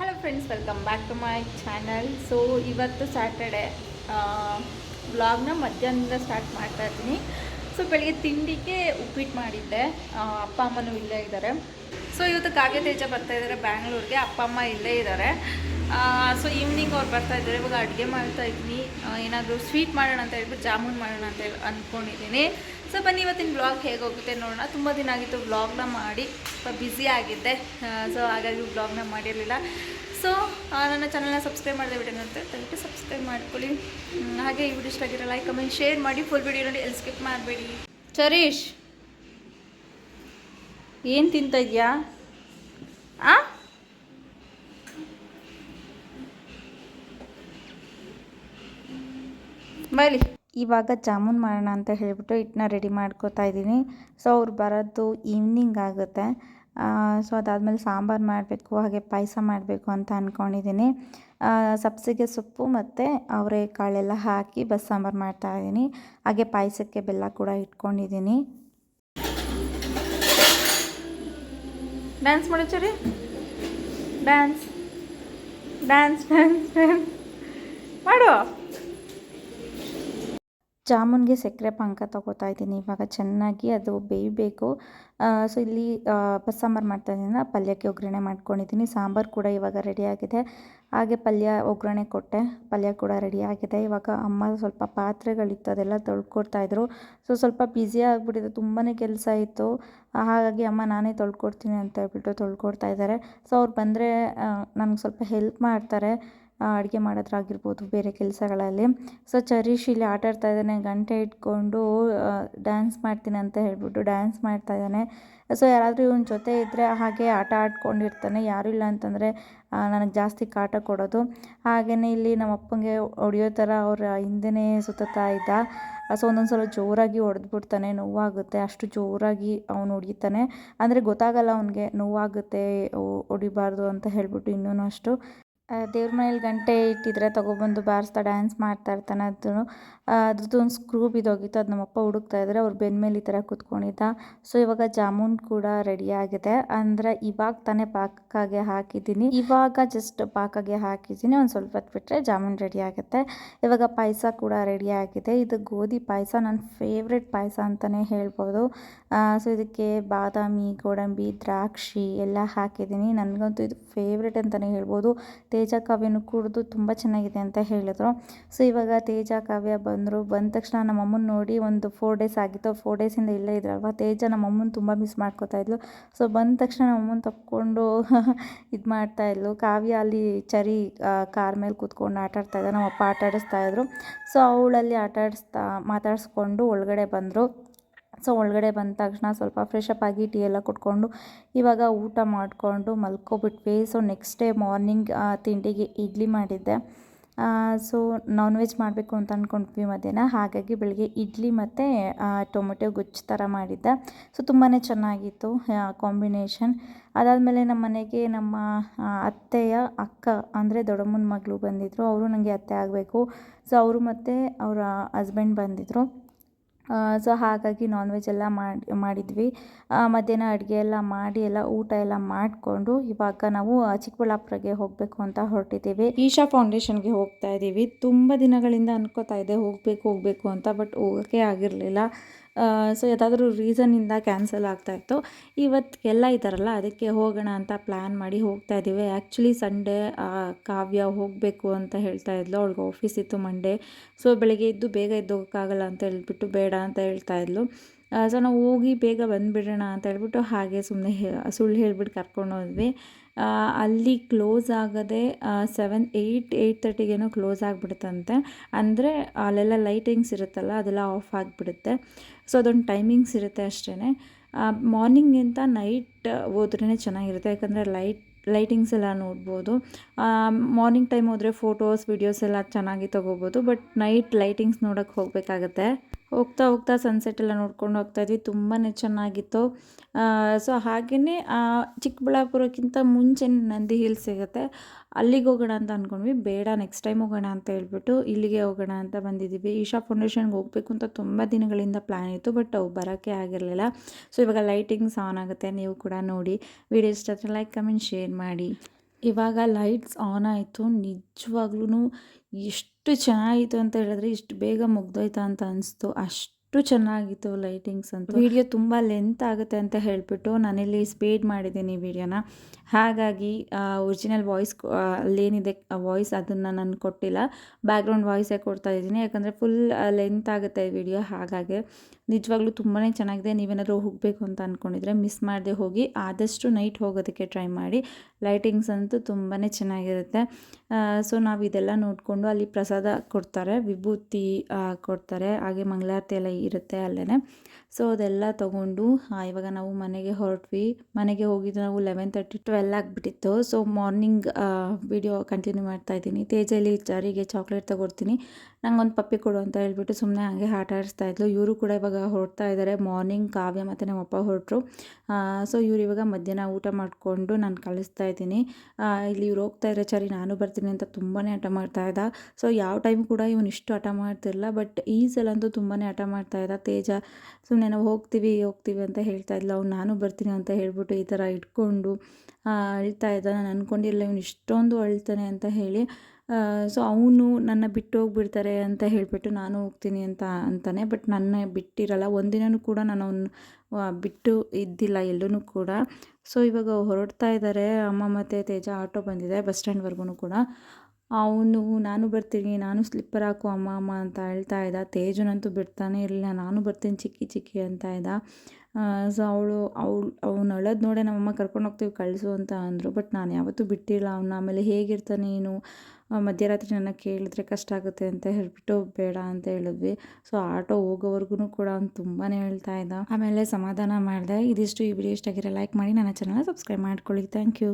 Hello friends welcome back to my channel so ಇವತ್ತು Saturday ಬ್ಲಾಗ್ನ ಮಧ್ಯಾಹ್ನದಿಂದ ಸ್ಟಾರ್ಟ್ ಮಾಡ್ತಾ ಇದ್ದೀನಿ. ಸೊ ಬೆಳಿಗ್ಗೆ ತಿಂಡಿಗೆ ಉಪ್ಪಿಟ್ಟು ಮಾಡಿದ್ದೆ. ಅಪ್ಪ ಅಮ್ಮನೂ ಇಲ್ಲೇ ಇದ್ದಾರೆ. ಸೊ ಇವತ್ತು ಕಾಗೆ ತೇಜ ಬರ್ತಾ ಇದ್ದಾರೆ ಬ್ಯಾಂಗ್ಳೂರಿಗೆ ಅಪ್ಪ ಅಮ್ಮ ಇಲ್ಲೇ ಇದ್ದಾರೆ. ಸೊ ಈವ್ನಿಂಗ್ ಅವ್ರು ಬರ್ತಾ ಇದ್ದಾರೆ. ಇವಾಗ ಅಡುಗೆ ಮಾಡ್ತಾ ಇದ್ದೀನಿ. ಏನಾದರೂ ಸ್ವೀಟ್ ಮಾಡೋಣ ಅಂತ ಹೇಳ್ಬಿಟ್ಟು ಜಾಮೂನ್ ಮಾಡೋಣ ಅಂತ ಹೇಳಿ ಅಂದ್ಕೊಂಡಿದ್ದೀನಿ. ಸೊ ಬನ್ನಿ ಇವತ್ತಿನ ಬ್ಲಾಗ್ ಹೇಗೆ ಹೋಗುತ್ತೆ ನೋಡೋಣ. ತುಂಬ ದಿನ ಆಗಿತ್ತು ಬ್ಲಾಗ್ನ ಮಾಡಿ. ಸ್ವಲ್ಪ ಬ್ಯುಸಿ ಆಗಿದ್ದೆ. ಸೊ ಹಾಗಾಗಿ ಬ್ಲಾಗ್ನ ಮಾಡಿರಲಿಲ್ಲ. ಸೊ ನನ್ನ ಚಾನಲ್ನ ಸಬ್ಸ್ಕ್ರೈಬ್ ಮಾಡಿದೆ ವಿಡಿಯೋ ಅಂತ ದಯವಿಟ್ಟು ಸಬ್ಸ್ಕ್ರೈಬ್ ಮಾಡ್ಕೊಳ್ಳಿ. ಹಾಗೆ ಈ ವಿಡಿಯೋ ಇಷ್ಟ ಆಗಿರೋ ಲೈಕ್ ಕಮೆಂಟ್ ಶೇರ್ ಮಾಡಿ. ಫುಲ್ ವಿಡಿಯೋ ನೋಡಿ ಎಲ್ಲಿ ಸ್ಕಿಪ್ ಮಾಡಬೇಡಿ. ಚರೀಶ್, ಏನು ತಿಂತ ಇದೆಯಾ? ಆ? ಬೈಲಿ. ಇವಾಗ ಜಾಮೂನ್ ಮಾಡೋಣ ಅಂತ ಹೇಳಿಬಿಟ್ಟು ಹಿಟ್ಟನ್ನ ರೆಡಿ ಮಾಡ್ಕೋತಾ ಇದ್ದೀನಿ. ಸೊ ಅವ್ರು ಬರೋದು ಈವ್ನಿಂಗ್ ಆಗುತ್ತೆ. ಸೊ ಅದಾದಮೇಲೆ ಸಾಂಬಾರು ಮಾಡಬೇಕು, ಹಾಗೆ ಪಾಯಸ ಮಾಡಬೇಕು ಅಂತ ಅಂದ್ಕೊಂಡಿದ್ದೀನಿ ಸಬ್ಸಿಗೆ ಸೊಪ್ಪು ಮತ್ತು ಅವರೆಕಾಳೆಲ್ಲ ಹಾಕಿ ಬಸ್ ಸಾಂಬಾರು ಮಾಡ್ತಾ ಇದ್ದೀನಿ. ಹಾಗೆ ಪಾಯಸಕ್ಕೆ ಬೆಲ್ಲ ಕೂಡ ಇಟ್ಕೊಂಡಿದ್ದೀನಿ. ಡ್ಯಾನ್ಸ್ ಮಾಡೋ ಚರಿ. ಡ್ಯಾನ್ಸ್ ಡ್ಯಾನ್ಸ್ ಡ್ಯಾನ್ಸ್ ಡ್ಯಾನ್ಸ್ ಮಾಡು. ಜಾಮೂನ್ಗೆ ಸಕ್ಕರೆ ಪಾಕ ತಗೋತಾ ಇದ್ದೀನಿ. ಇವಾಗ ಚೆನ್ನಾಗಿ ಅದು ಬೇಯಬೇಕು. ಸೊ ಇಲ್ಲಿ ಬಸ್ ಸಾಂಬಾರು ಮಾಡ್ತಾ ಇದ್ದೀನಿ. ಪಲ್ಯಕ್ಕೆ ಒಗ್ಗರಣೆ ಮಾಡ್ಕೊಂಡಿದ್ದೀನಿ. ಸಾಂಬಾರು ಕೂಡ ಇವಾಗ ರೆಡಿ ಆಗಿದೆ. ಹಾಗೆ ಪಲ್ಯ, ಒಗ್ಗರಣೆ ಕೊಟ್ಟೆ. ಪಲ್ಯ ಕೂಡ ರೆಡಿ ಆಗಿದೆ. ಇವಾಗ ಅಮ್ಮ ಸ್ವಲ್ಪ ಪಾತ್ರೆಗಳಿತ್ತು, ಅದೆಲ್ಲ ತೊಳ್ಕೊಡ್ತಾ ಇದ್ರು. ಸೊ ಸ್ವಲ್ಪ ಬ್ಯುಸಿ ಆಗಿಬಿಟ್ಟಿದೆ. ತುಂಬಾ ಕೆಲಸ ಇತ್ತು. ಹಾಗಾಗಿ ಅಮ್ಮ, ನಾನೇ ತೊಳ್ಕೊಡ್ತೀನಿ ಅಂತ ಹೇಳ್ಬಿಟ್ಟು ತೊಳ್ಕೊಡ್ತಾ ಇದ್ದಾರೆ. ಸೊ ಅವ್ರು ಬಂದರೆ ನನಗೆ ಸ್ವಲ್ಪ ಹೆಲ್ಪ್ ಮಾಡ್ತಾರೆ. ಅಡುಗೆ ಮಾಡೋದ್ರಾಗಿರ್ಬೋದು ಬೇರೆ ಕೆಲಸಗಳಲ್ಲಿ. ಸೊ ಚರೀಶ್ ಇಲ್ಲಿ ಆಟ ಆಡ್ತಾ ಇದ್ದಾನೆ. ಗಂಟೆ ಇಟ್ಕೊಂಡು ಡ್ಯಾನ್ಸ್ ಮಾಡ್ತೀನಿ ಅಂತ ಹೇಳ್ಬಿಟ್ಟು ಡ್ಯಾನ್ಸ್ ಮಾಡ್ತಾ ಇದ್ದಾನೆ. ಸೊ ಯಾರಾದರೂ ಇವನ ಜೊತೆ ಇದ್ದರೆ ಹಾಗೆ ಆಟ ಆಡ್ಕೊಂಡಿರ್ತಾನೆ. ಯಾರೂ ಇಲ್ಲ ಅಂತಂದರೆ ನನಗೆ ಜಾಸ್ತಿ ಕಾಟ ಕೊಡೋದು. ಹಾಗೆಯೇ ಇಲ್ಲಿ ನಮ್ಮ ಅಪ್ಪಂಗೆ ಹೊಡೆಯೋ ಥರ ಅವ್ರ ಹಿಂದೆನೇ ಸುತ್ತತಾ ಇದ್ದ. ಸೊ ಒಂದೊಂದು ಸಲ ಜೋರಾಗಿ ಹೊಡೆದ್ಬಿಡ್ತಾನೆ, ನೋವಾಗುತ್ತೆ. ಅಷ್ಟು ಜೋರಾಗಿ ಅವನು ಹೊಡಿತಾನೆ. ಅಂದರೆ ಗೊತ್ತಾಗಲ್ಲ ಅವನಿಗೆ ನೋವಾಗುತ್ತೆ, ಹೊಡಿಬಾರ್ದು ಅಂತ ಹೇಳಿಬಿಟ್ಟು ಇನ್ನೂ ಅಷ್ಟು. ದೇವ್ರ ಮನೇಲಿ ಗಂಟೆ ಇಟ್ಟಿದ್ರೆ ತೊಗೊಬಂದು ಬಾರಿಸ್ತಾ ಡ್ಯಾನ್ಸ್ ಮಾಡ್ತಾ ಇರ್ತಾನೆ ಅದು ಅದ್ರದ್ದು ಒಂದು ಸ್ಕ್ರೂ ಬಿದ್ದೋಗಿತ್ತು, ಅದು ನಮ್ಮಪ್ಪ ಹುಡುಕ್ತಾ ಇದ್ದರೆ ಅವ್ರು ಬೆನ್ ಮೇಲೆ ಈ ಥರ ಕೂತ್ಕೊಂಡಿದ್ದ. ಸೊ ಇವಾಗ ಜಾಮೂನ್ ಕೂಡ ರೆಡಿ ಆಗಿದೆ. ಅಂದರೆ ಇವಾಗ ತಾನೇ ಪಾಕಕ್ಕೆ ಹಾಕಿದ್ದೀನಿ. ಇವಾಗ ಜಸ್ಟ್ ಪಾಕಗೆ ಹಾಕಿದ್ದೀನಿ. ಒಂದು ಸ್ವಲ್ಪ ಹೊತ್ತು ಬಿಟ್ಟರೆ ಜಾಮೂನ್ ರೆಡಿ ಆಗುತ್ತೆ. ಇವಾಗ ಪಾಯಸ ಕೂಡ ರೆಡಿ ಆಗಿದೆ. ಇದು ಗೋಧಿ ಪಾಯಸ ನನ್ನ ಫೇವ್ರೆಟ್ ಪಾಯಸ ಅಂತಲೇ ಹೇಳ್ಬೋದು. ಸೊ ಇದಕ್ಕೆ ಬಾದಾಮಿ, ಗೋಡಂಬಿ, ದ್ರಾಕ್ಷಿ ಎಲ್ಲ ಹಾಕಿದ್ದೀನಿ. ನನಗಂತೂ ಇದು ಫೇವ್ರೆಟ್ ಅಂತಲೇ ಹೇಳ್ಬೋದು. ತೇಜ ಕಾವ್ಯನೂ ಕುಡಿದು ತುಂಬ ಚೆನ್ನಾಗಿದೆ ಅಂತ ಹೇಳಿದ್ರು. ಸೊ ಇವಾಗ ತೇಜ ಕಾವ್ಯ ಬಂದರು. ಬಂದ ತಕ್ಷಣ ನಮ್ಮ ಅಮ್ಮನ ನೋಡಿ ಒಂದು ಫೋರ್ ಡೇಸ್ ಆಗಿತ್ತು. ಫೋರ್ ಡೇಸಿಂದ ಇಲ್ಲೇ ಇದ್ರಲ್ವ? ತೇಜ ನಮ್ಮ ಅಮ್ಮನ ತುಂಬ ಮಿಸ್ ಮಾಡ್ಕೋತಾ ಇದ್ಲು. ಸೊ ಬಂದ ತಕ್ಷಣ ನಮ್ಮ ಅಮ್ಮನ ತಪ್ಕೊಂಡು ಇದು ಮಾಡ್ತಾಯಿದ್ಲು ಕಾವ್ಯ ಅಲ್ಲಿ ಚರಿ ಕಾರ್ ಮೇಲೆ ಕೂತ್ಕೊಂಡು ಆಟ ನಮ್ಮ ಅಪ್ಪ ಆಟ ಆಡಿಸ್ತಾ ಇದ್ರು. ಸೊ ಅವಳಲ್ಲಿ ಆಟಾಡಿಸ್ತಾ, ಮಾತಾಡಿಸ್ಕೊಂಡು ಒಳಗಡೆ ಬಂದರು. ಸೊ ಒಳಗಡೆ ಬಂದ ತಕ್ಷಣ ಸ್ವಲ್ಪ ಫ್ರೆಶ್ ಅಪ್ ಆಗಿ ಟೀ ಎಲ್ಲ ಕುಟ್ಕೊಂಡು ಇವಾಗ ಊಟ ಮಾಡಿಕೊಂಡು ಮಲ್ಕೊಬಿಟ್ವಿ. ಸೊ ನೆಕ್ಸ್ಟ್ ಡೇ ಮಾರ್ನಿಂಗ್ ತಿಂಡಿಗೆ ಇಡ್ಲಿ ಮಾಡಿದ್ದೆ. ಸೊ ನಾನ್ ವೆಜ್ ಮಾಡಬೇಕು ಅಂತ ಅಂದ್ಕೊಂಡ್ವಿ ಮಧ್ಯಾಹ್ನ. ಹಾಗಾಗಿ ಬೆಳಗ್ಗೆ ಇಡ್ಲಿ ಮತ್ತು ಟೊಮೆಟೊ ಗೊಜ್ಜು ಥರ ಮಾಡಿದ್ದೆ. ಸೊ ತುಂಬಾ ಚೆನ್ನಾಗಿತ್ತು ಕಾಂಬಿನೇಷನ್ ಅದಾದಮೇಲೆ ನಮ್ಮ ಮನೆಗೆ ನಮ್ಮ ಅತ್ತೆಯ ಅಕ್ಕ, ಅಂದರೆ ದೊಡ್ಡಮ್ಮನ ಮಗಳು ಬಂದಿದ್ದರು ಅವರು ನನಗೆ ಅತ್ತೆ ಆಗಬೇಕು. ಸೊ ಅವರು ಮತ್ತು ಅವರ ಹಸ್ಬೆಂಡ್ ಬಂದಿದ್ದರು ಸೊ ಹಾಗಾಗಿ ನಾನ್ ವೆಜ್ ಎಲ್ಲ ಮಾಡಿ, ಮಾಡಿದ್ವಿ. ಮಧ್ಯಾಹ್ನ ಅಡುಗೆ ಎಲ್ಲ ಮಾಡಿ, ಎಲ್ಲ ಊಟ ಎಲ್ಲ ಮಾಡಿಕೊಂಡು ಇವಾಗ ನಾವು ಚಿಕ್ಕಬಳ್ಳಾಪುರಗೆ ಹೋಗಬೇಕು ಅಂತ ಹೊರಟಿದ್ದೀವಿ. ಈಶಾ ಫೌಂಡೇಶನ್ಗೆ ಹೋಗ್ತಾ ಇದ್ದೀವಿ ತುಂಬ ದಿನಗಳಿಂದ ಅನ್ಕೋತಾ ಇದ್ದೆ ಹೋಗಬೇಕು ಹೋಗಬೇಕು ಅಂತ, ಬಟ್ ಹೋಗೋಕ್ಕೆ ಆಗಿರಲಿಲ್ಲ. ಸೊ ಯಾವುದಾದ್ರೂ ರೀಸನಿಂದ ಕ್ಯಾನ್ಸಲ್ ಆಗ್ತಾಯಿತ್ತು ಇವತ್ತು ಎಲ್ಲ ಇದ್ದಾರಲ್ಲ ಅದಕ್ಕೆ ಹೋಗೋಣ ಅಂತ ಪ್ಲ್ಯಾನ್ ಮಾಡಿ ಹೋಗ್ತಾ ಇದ್ದೀವಿ ಆ್ಯಕ್ಚುಲಿ ಸಂಡೇ ಕಾವ್ಯ ಹೋಗಬೇಕು ಅಂತ ಹೇಳ್ತಾ ಇದ್ಲು. ಅವಳಿಗೆ ಆಫೀಸ್ ಇತ್ತು ಮಂಡೇ ಸೊ ಬೆಳಗ್ಗೆ ಇದ್ದು ಬೇಗ ಎದ್ದೋಗೋಕ್ಕಾಗಲ್ಲ ಅಂತ ಹೇಳ್ಬಿಟ್ಟು ಬೇಡ ಅಂತ ಹೇಳ್ತಾ ಇದ್ಲು. ಸೊ ನಾವು ಹೋಗಿ ಬೇಗ ಬಂದುಬಿಡೋಣ ಅಂತ ಹೇಳ್ಬಿಟ್ಟು ಹಾಗೆ ಸುಮ್ಮನೆ ಸುಳ್ಳು ಹೇಳ್ಬಿಟ್ಟು ಕರ್ಕೊಂಡು ಹೋದ್ವಿ. ಅಲ್ಲಿ ಕ್ಲೋಸ್ ಆಗದೆ ಸೆವೆನ್ ಏಯ್ಟ್ ಏಯ್ಟ್ ತರ್ಟಿಗೇನೋ ಕ್ಲೋಸ್ ಆಗಿಬಿಡುತ್ತಂತೆ. ಅಂದರೆ ಅಲ್ಲೆಲ್ಲ ಲೈಟಿಂಗ್ಸ್ ಇರುತ್ತಲ್ಲ, ಅದೆಲ್ಲ ಆಫ್ ಆಗಿಬಿಡುತ್ತೆ. ಸೊ ಅದೊಂದು ಟೈಮಿಂಗ್ಸ್ ಇರುತ್ತೆ ಅಷ್ಟೇ ಮಾರ್ನಿಂಗಿಂತ ನೈಟ್ ಹೋದ್ರೇ ಚೆನ್ನಾಗಿರುತ್ತೆ. ಯಾಕಂದರೆ ಲೈಟ್ ಲೈಟಿಂಗ್ಸ್ ಎಲ್ಲ ನೋಡ್ಬೋದು. ಮಾರ್ನಿಂಗ್ ಟೈಮ್ ಹೋದರೆ ಫೋಟೋಸ್ ವಿಡಿಯೋಸ್ ಎಲ್ಲ ಚೆನ್ನಾಗಿ ತೊಗೋಬೋದು. ಬಟ್ ನೈಟ್ ಲೈಟಿಂಗ್ಸ್ ನೋಡೋಕ್ಕೆ ಹೋಗಬೇಕಾಗತ್ತೆ. ಹೋಗ್ತಾ ಹೋಗ್ತಾ ಸನ್ಸೆಟ್ ಎಲ್ಲ ನೋಡ್ಕೊಂಡು ಹೋಗ್ತಾ ಇದ್ವಿ. ತುಂಬಾ ಚೆನ್ನಾಗಿತ್ತು. ಸೊ ಹಾಗೆಯೇ ಚಿಕ್ಕಬಳ್ಳಾಪುರಕ್ಕಿಂತ ಮುಂಚೆ ನಂದಿ ಹಿಲ್ಸ್ ಸಿಗುತ್ತೆ. ಅಲ್ಲಿಗೆ ಹೋಗೋಣ ಅಂತ ಅಂದ್ಕೊಂಡ್ವಿ ಬೇಡ ನೆಕ್ಸ್ಟ್ ಟೈಮ್ ಹೋಗೋಣ ಅಂತ ಹೇಳ್ಬಿಟ್ಟು ಇಲ್ಲಿಗೆ ಹೋಗೋಣ ಅಂತ ಬಂದಿದ್ದೀವಿ. ಈಶಾ ಫೌಂಡೇಶನ್ಗೆ ಹೋಗಬೇಕು ಅಂತ ತುಂಬ ದಿನಗಳಿಂದ ಪ್ಲ್ಯಾನ್ ಇತ್ತು ಬಟ್ ಅವು ಬರೋಕ್ಕೆ ಆಗಿರಲಿಲ್ಲ. ಸೊ ಇವಾಗ ಲೈಟಿಂಗ್ಸ್ ಆನ್ ಆಗುತ್ತೆ. ನೀವು ಕೂಡ ನೋಡಿ. ವಿಡಿಯೋ ಇಷ್ಟ ಲೈಕ್ ಕಮೆಂಟ್ ಶೇರ್ ಮಾಡಿ. ಇವಾಗ ಲೈಟ್ಸ್ ಆನ್ ಆಯಿತು. ನಿಜವಾಗ್ಲೂ ಎಷ್ಟು ಚೆನ್ನಾಗಿತ್ತು ಅಂತ ಹೇಳಿದ್ರೆ ಇಷ್ಟು ಬೇಗ ಮುಗ್ದೋಯ್ತಾ ಅಂತ ಅನಿಸ್ತು. ಅಷ್ಟು ಚೆನ್ನಾಗಿತ್ತು ಲೈಟಿಂಗ್ಸ್ ಅಂತ. ವಿಡಿಯೋ ತುಂಬ ಲೆಂತ್ ಆಗುತ್ತೆ ಅಂತ ಹೇಳಿಬಿಟ್ಟು ನಾನಿಲ್ಲಿ ಸ್ಪೀಡ್ ಮಾಡಿದ್ದೀನಿ ವಿಡಿಯೋನ ಹಾಗಾಗಿ ಒರಿಜಿನಲ್ ವಾಯ್ಸ್ ಅಲ್ಲೇನಿದೆ ವಾಯ್ಸ್ ಅದನ್ನು ನಾನು ಕೊಟ್ಟಿಲ್ಲ. ಬ್ಯಾಕ್ಗ್ರೌಂಡ್ ವಾಯ್ಸೇ ಕೊಡ್ತಾ ಇದ್ದೀನಿ. ಯಾಕಂದರೆ ಫುಲ್ ಲೆಂತ್ ಆಗುತ್ತೆ ವಿಡಿಯೋ ಹಾಗಾಗಿ ನಿಜವಾಗ್ಲೂ ತುಂಬಾ ಚೆನ್ನಾಗಿದೆ. ನೀವೇನಾದರೂ ಹೋಗಬೇಕು ಅಂತ ಅಂದ್ಕೊಂಡಿದ್ರೆ ಮಿಸ್ ಮಾಡದೆ ಹೋಗಿ. ಆದಷ್ಟು ನೈಟ್ ಹೋಗೋದಕ್ಕೆ ಟ್ರೈ ಮಾಡಿ. ಲೈಟಿಂಗ್ಸ್ ಅಂತೂ ತುಂಬಾ ಚೆನ್ನಾಗಿರುತ್ತೆ. ಸೊ ನಾವು ಇದೆಲ್ಲ ನೋಡಿಕೊಂಡು ಅಲ್ಲಿ ಪ್ರಸಾದ ಕೊಡ್ತಾರೆ. ವಿಭೂತಿ ಕೊಡ್ತಾರೆ. ಹಾಗೆ ಮಂಗಳಾರತಿ ಎಲ್ಲ ಇರುತ್ತೆ ಅಲ್ಲೇ ಸೊ ಅದೆಲ್ಲ ತೊಗೊಂಡು ಇವಾಗ ನಾವು ಮನೆಗೆ ಹೊರಟ್ವಿ. ಮನೆಗೆ ಹೋಗಿದ್ದು ನಾವು ಲೆವೆನ್ ತರ್ಟಿ ಟ್ವೆಲ್ ಆಗಿಬಿಟ್ಟಿತ್ತು. ಸೊ ಮಾರ್ನಿಂಗ್ ವಿಡಿಯೋ ಕಂಟಿನ್ಯೂ ಮಾಡ್ತಾ ಇದ್ದೀನಿ. ತೇಜಲ್ಲಿ ಜಾರಿಗೆ ಚಾಕ್ಲೇಟ್ ನಂಗೆ ನಂಗೊಂದು ಪಪ್ಪಿ ಕೊಡು ಅಂತ ಹೇಳ್ಬಿಟ್ಟು ಸುಮ್ಮನೆ ಹಾಗೆ ಆಟ ಆಡಿಸ್ತಾ ಇದ್ಲು. ಇವರು ಕೂಡ ಇವಾಗ ಹೊರಡ್ತಾ ಇದ್ದಾರೆ ಮಾರ್ನಿಂಗ್ ಕಾವ್ಯ ಮತ್ತು ನಮ್ಮಪ್ಪ ಹೊರಟರು. ಸೊ ಇವರು ಇವಾಗ ಮಧ್ಯಾಹ್ನ ಊಟ ಮಾಡಿಕೊಂಡು ನಾನು ಕಳಿಸ್ತಾ ಇದ್ದೀನಿ. ಇಲ್ಲಿ ಇವ್ರು ಹೋಗ್ತಾ ಇರೋ ಚರಿ, ನಾನು ಬರ್ತೀನಿ ಅಂತ ತುಂಬಾ ಹಠ ಮಾಡ್ತಾ ಇದ್ದ. ಸೊ ಯಾವ ಟೈಮ್ ಕೂಡ ಇವನು ಇಷ್ಟು ಹಠ ಮಾಡ್ತಿರಲಿಲ್ಲ. ಬಟ್ ಈ ಸಲ ಅಂತೂ ತುಂಬಾ ಹಠ ಮಾಡ್ತಾ ಇದ್ದ. ತೇಜ ಸುಮ್ಮನೆ ನಾವು ಹೋಗ್ತೀವಿ ಹೋಗ್ತೀವಿ ಅಂತ ಹೇಳ್ತಾ ಇದ್ಲು. ಅವ್ನು ನಾನು ಬರ್ತೀನಿ ಅಂತ ಹೇಳ್ಬಿಟ್ಟು ಈ ಥರ ಇಟ್ಕೊಂಡು ಅಳ್ತಾ ಇದ್ದ. ನಾನು ಅಂದ್ಕೊಂಡಿರಲಿಲ್ಲ ಇವನು ಇಷ್ಟೊಂದು ಅಳ್ತಾನೆ ಅಂತ ಹೇಳಿ ಸೊ ಅವನು ನನ್ನ ಬಿಟ್ಟು ಹೋಗ್ಬಿಡ್ತಾರೆ ಅಂತ ಹೇಳಿಬಿಟ್ಟು ನಾನು ಹೋಗ್ತೀನಿ ಅಂತ, ಅಂತಾನೆ. ಬಟ್ ನನ್ನ ಬಿಟ್ಟಿರಲ್ಲ. ಒಂದಿನೂ ಕೂಡ ನಾನು ಅವನು ಬಿಟ್ಟು ಇದ್ದಿಲ್ಲ ಎಲ್ಲೂ ಕೂಡ. ಸೊ ಇವಾಗ ಹೊರಡ್ತಾ ಇದ್ದಾರೆ ಅಮ್ಮ ಮತ್ತು ತೇಜ ಆಟೋ ಬಂದಿದೆ, ಬಸ್ ಸ್ಟ್ಯಾಂಡ್ವರೆಗೂ ಕೂಡ. ಅವನು, ನಾನು ಬರ್ತೀನಿ, ನಾನು ಸ್ಲಿಪ್ಪರ್ ಹಾಕು, ಅಮ್ಮ ಅಮ್ಮ ಅಂತ ಹೇಳ್ತಾ ಇದ್ದ. ತೇಜನಂತೂ ಬಿಡ್ತಾನೆ ಇರಲಿಲ್ಲ. ನಾನು ಬರ್ತೀನಿ, ಚಿಕ್ಕಿ ಚಿಕ್ಕಿ ಅಂತ ಇದ್ದ. ಸೊ ಅವಳು ಅವಳು, ಅವ್ನು ಅಳೋದು ನೋಡೇ ನಮ್ಮಮ್ಮ ಕರ್ಕೊಂಡು ಹೋಗ್ತೀವಿ ಕಳಿಸು ಅಂತ ಅಂದರು. ಬಟ್ ನಾನು ಯಾವತ್ತೂ ಬಿಟ್ಟಿಲ್ಲ. ಅವನ್ನ ಆಮೇಲೆ ಹೇಗಿರ್ತಾನೆ ಏನು ಮಧ್ಯರಾತ್ರಿ ನನ್ನ ಕೇಳಿದ್ರೆ ಕಷ್ಟ ಆಗುತ್ತೆ ಅಂತ ಹೇಳ್ಬಿಟ್ಟು ಬೇಡ ಅಂತ ಹೇಳಿದ್ವಿ. ಸೊ ಆಟೋ ಹೋಗೋವರೆಗೂ ಕೂಡ ಅವ್ನು ತುಂಬಾ ಹೇಳ್ತಾ ಇದ್ದ. ಆಮೇಲೆ ಸಮಾಧಾನ ಮಾಡಿದೆ. ಇದಿಷ್ಟು ಈ ವಿಡಿಯೋ ಇಷ್ಟ ಆಗಿರೋ ಲೈಕ್ ಮಾಡಿ, ನನ್ನ ಚಾನಲ್ನ ಸಬ್ಸ್ಕ್ರೈಬ್ ಮಾಡ್ಕೊಳ್ಳಿ. Thank you